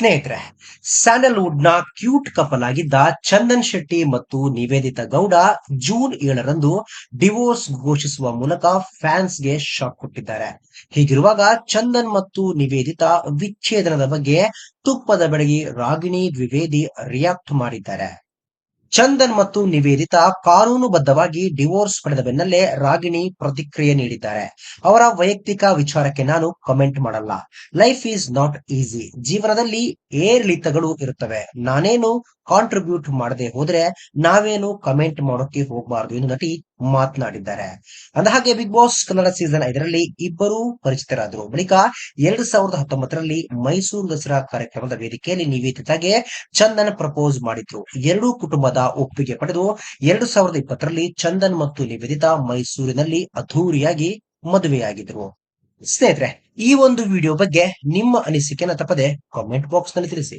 ಸ್ನೇಹಿತರೆ ಸ್ಯಾಂಡಲ್ವುಡ್ನ cute couple ಆಗಿದ್ದ ಚಂದನ್ ಶೆಟ್ಟಿ ಮತ್ತು ನಿವೇದಿತಾ ಗೌಡ ಜೂನ್ ಏಳರಂದು ಡಿವೋರ್ಸ್ ಘೋಷಿಸುವ ಮೂಲಕ ಫ್ಯಾನ್ಸ್ಗೆ ಶಾಕ್ ಕೊಟ್ಟಿದ್ದಾರೆ. ಹೀಗಿರುವಾಗ ಚಂದನ್ ಮತ್ತು ನಿವೇದಿತಾ ವಿಚ್ಛೇದನದ ಬಗ್ಗೆ ತುಪ್ಪದ ಬೆಳಗಿ ರಾಗಿಣಿ ದ್ವಿವೇದಿ ರಿಯಾಕ್ಟ್ ಮಾಡಿದ್ದಾರೆ. ಚಂದನ್ ಮತ್ತು ನಿವೇದಿತಾ ಕಾನೂನುಬದ್ಧವಾಗಿ ಡಿವೋರ್ಸ್ ಪಡೆದ ಬೆನ್ನಲ್ಲೇ ರಾಗಿಣಿ ಪ್ರತಿಕ್ರಿಯೆ ನೀಡಿದ್ದಾರೆ. ಅವರ ವೈಯಕ್ತಿಕ ವಿಚಾರಕ್ಕೆ ನಾನು ಕಮೆಂಟ್ ಮಾಡಲ್ಲ. ಲೈಫ್ ಈಸ್ ನಾಟ್ ಈಸಿ ಜೀವನದಲ್ಲಿ ಏರಿಳಿತಗಳು ಇರುತ್ತವೆ. ನಾನೇನು ಕಾಂಟ್ರಿಬ್ಯೂಟ್ ಮಾಡದೆ ಹೋದ್ರೆ ನಾವೇನು ಕಮೆಂಟ್ ಮಾಡೋಕೆ ಹೋಗಬಾರದು ಎಂದು ನಟಿ ಮಾತನಾಡಿದ್ದಾರೆ. ಅಂದಹಾಗೆ ಬಿಗ್ ಬಾಸ್ ಕನ್ನಡ ಸೀಸನ್ ಐದರಲ್ಲಿ ಇಬ್ಬರು ಪರಿಚಿತರಾದರು. ಬಳಿಕ ಎರಡ್ ಸಾವಿರದ ಹತ್ತೊಂಬತ್ತರಲ್ಲಿ ಮೈಸೂರು ದಸರಾ ಕಾರ್ಯಕ್ರಮದ ವೇದಿಕೆಯಲ್ಲಿ ನಿವೇದಿತಾಗೆ ಚಂದನ್ ಪ್ರಪೋಸ್ ಮಾಡಿದ್ರು. ಎರಡೂ ಕುಟುಂಬದ ಒಪ್ಪಿಗೆ ಪಡೆದು ಎರಡು ಸಾವಿರದ ಇಪ್ಪತ್ತರಲ್ಲಿ ಚಂದನ್ ಮತ್ತು ನಿವೇದಿತಾ ಮೈಸೂರಿನಲ್ಲಿ ಅದ್ಧೂರಿಯಾಗಿ ಮದುವೆಯಾಗಿದ್ರು. ಸ್ನೇಹಿತರೆ, ಈ ಒಂದು ವಿಡಿಯೋ ಬಗ್ಗೆ ನಿಮ್ಮ ಅನಿಸಿಕೆನ ತಪ್ಪದೆ ಕಾಮೆಂಟ್ ಬಾಕ್ಸ್ನಲ್ಲಿ ತಿಳಿಸಿ.